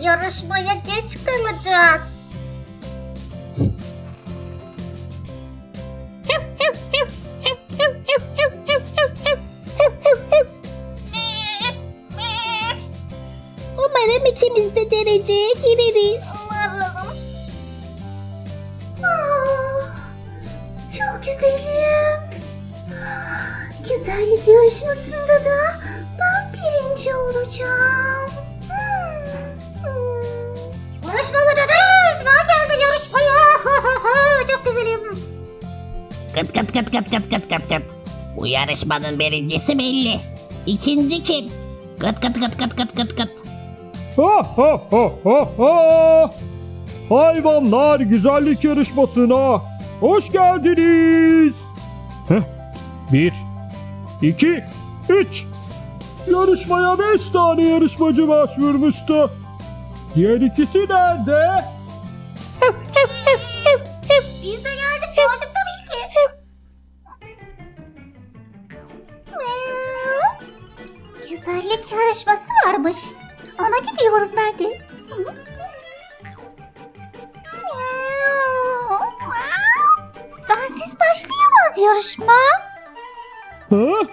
yarışmaya geç kalacağız. Umarım ikimiz de dereceye gireriz. Umarım. Ah, Çok güzelim. Güzellik yarışmasında da ben birinci olacağım. Kıt kıt kıt kıt kıt kıt kıt kıt. Bu yarışmanın birincisi belli. İkinci kim? Kıt kıt kıt kıt kıt kıt kıt. Ha ha ha ha ha. Hayvanlar güzellik yarışmasına hoş geldiniz. Heh. Bir, iki, üç. Yarışmaya beş tane yarışmacı başvurmuştu. Diğer ikisi nerede? Biz de varmış. Ona gidiyorum ben de. Bensiz başlayamaz yarışma. Ha?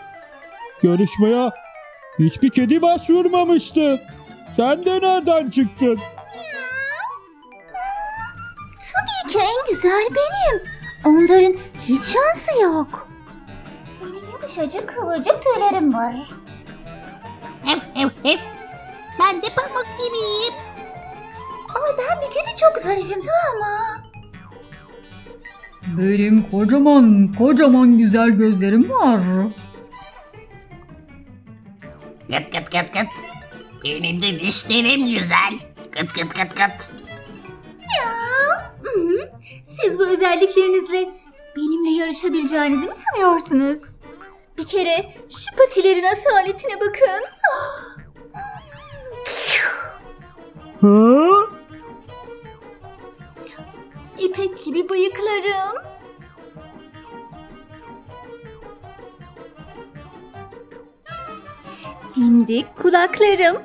Yarışmaya hiçbir kedi başvurmamıştı. Sen de nereden çıktın? Tabii ki en güzel benim. Onların hiç şansı yok. Benim yumuşacık kıvırcık tüylerim var. Hep hep hep. Ben de pamuk gibiyim. Ama ben bir kere çok zarifim tamam mı? Benim kocaman kocaman güzel gözlerim var. Kıt kıt kıt kıt. Benim de dişlerim güzel. Kıt kıt kıt kıt. Hı. Siz bu özelliklerinizle benimle yarışabileceğinizi mi sanıyorsunuz? Bir kere şu patilerin asaletine bakın. Ha? İpek gibi bıyıklarım. Dimdik kulaklarım.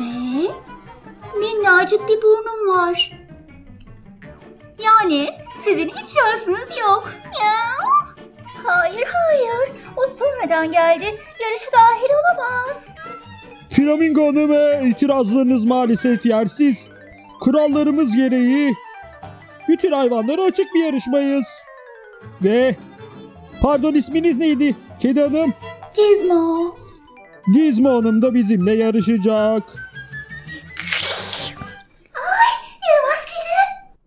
Ve minnacık bir burnum var. Yani sizin hiç şansınız yok. Ya. Hayır hayır. O sonradan geldi. Yarışa dahil olamaz. Flamingo Hanım'a itirazlarınız maalesef yersiz. Kurallarımız gereği bütün hayvanlara açık bir yarışmayız. Ve pardon isminiz neydi? Kedi Hanım. Gizmo. Gizmo Hanım da bizimle yarışacak.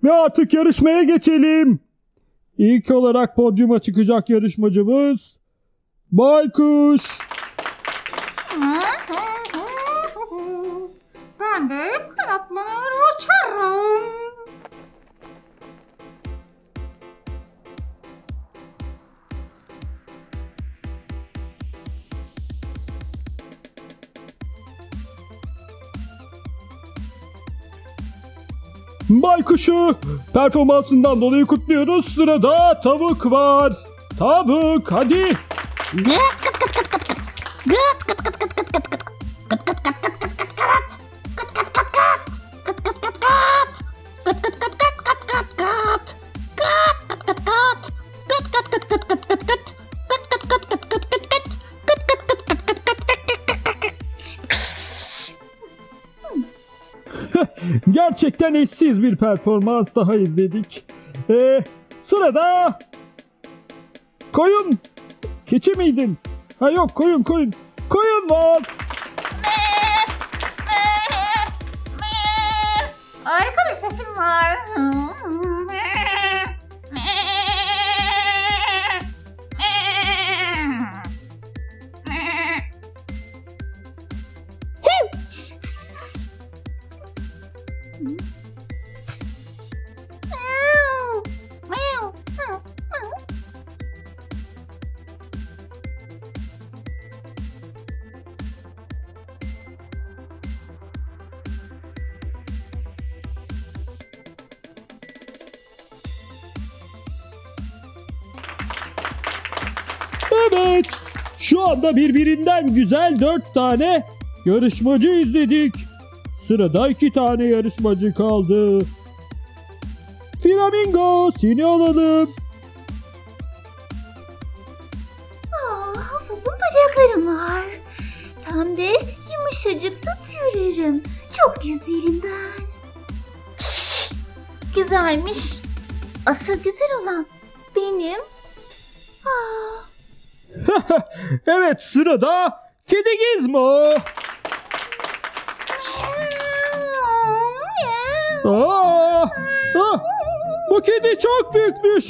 Ve artık yarışmaya geçelim. İlk olarak podyuma çıkacak yarışmacımız Baykuş. Ben de kanatlanır uçarım. Baykuş'u performansından dolayı kutluyoruz. Sırada tavuk var. Tavuk hadi. Gıt kıt kıt kıt kıt kıt. Gıt kıt Gerçekten eşsiz bir performans daha izledik. Ee, sırada koyun. Keçi miydin? Ha yok koyun koyun. Koyun var. Evet. Şu anda birbirinden güzel dört tane yarışmacı izledik. Sırada iki tane yarışmacı kaldı. Flamingo seni alalım. Aa, uzun bacaklarım var. Hem de yumuşacık da. Çok güzelim ben. Güzelmiş. Asıl güzel olan benim. Aa, Evet sırada kedi Gizmo. Aa, ah, bu kedi çok büyükmüş.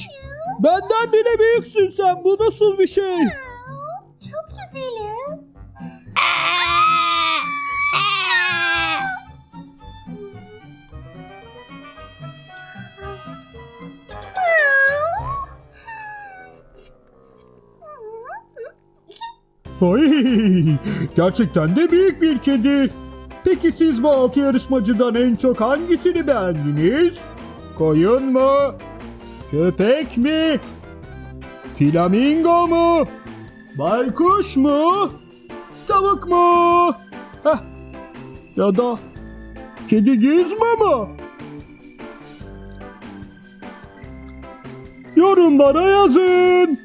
Benden bile büyüksün sen. Bu nasıl bir şey? Ay, gerçekten de büyük bir kedi. Peki siz bu altı yarışmacıdan en çok hangisini beğendiniz? Koyun mu? Köpek mi? Flamingo mu? Baykuş mu? Tavuk mu? Heh. Ya da kedi gizmo mu? Yorumlara yazın.